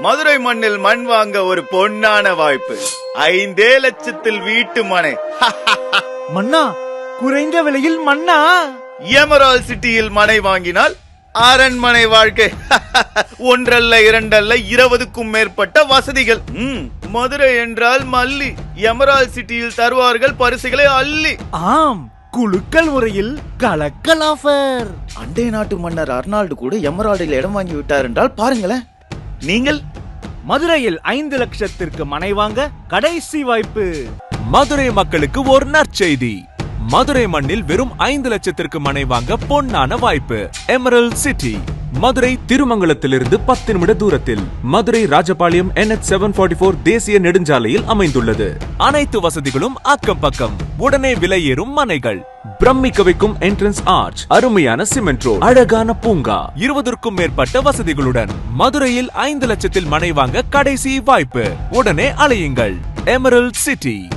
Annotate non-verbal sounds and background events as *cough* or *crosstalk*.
மதுரை மண்ணில் மண் வாங்க ஒரு பொன்னான வாய்ப்பு. ஐந்தே லட்சத்தில் வீட்டு மனை. *laughs* மன்னா குறைந்த விலையில் மன்னா? எமரால் சிட்டியில் மனை வாங்கினால் அரண்மனை வாழ்க்கை. *laughs* ஒன்றல்ல இரண்டல்ல இருபதுக்கும் மேற்பட்ட வசதிகள். மதுரை என்றால் மல்லி. எமரால் சிட்டியில் தருவார்கள் பரிசுகளை அள்ளி. ஆம் குலுக்கல் முறையில் கலக்கல் ஆஃபர். அண்டை நாட்டு மன்னர் அர்னால்டு கூட எமரால்டில் இடம் வாங்கி விட்டார் என்றால் பாருங்களேன். நீங்கள் மதுரையில் ஐந்து லட்சத்திற்கு மனை வாங்க கடைசி வாய்ப்பு. மதுரை மக்களுக்கு ஒரு நற்செய்தி. மதுரை மண்ணில் வெறும் ஐந்து லட்சத்திற்கு மனை வாங்க பொன்னான வாய்ப்பு. எமரல் சிட்டி மதுரை திருமங்கலத்திலிருந்து பத்து நிமிட தூரத்தில். மதுரை ராஜபாளையம் NH செவன் தேசிய நெடுஞ்சாலையில் அமைந்துள்ளது. அனைத்து வசதிகளும் அக்கம் பக்கம். உடனே விலையேறும் மனைகள். பிரமிக்க வைக்கும் என்ட்ரன்ஸ் ஆர்ச் அருமையான சிமெண்ட் ரோட் அழகான பூங்கா. இருபதற்கும் மேற்பட்ட வசதிகளுடன் மதுரையில் ஐந்து லட்சத்தில் மனை வாங்க கடைசி வாய்ப்பு. உடனே அலையுங்கள். Emerald city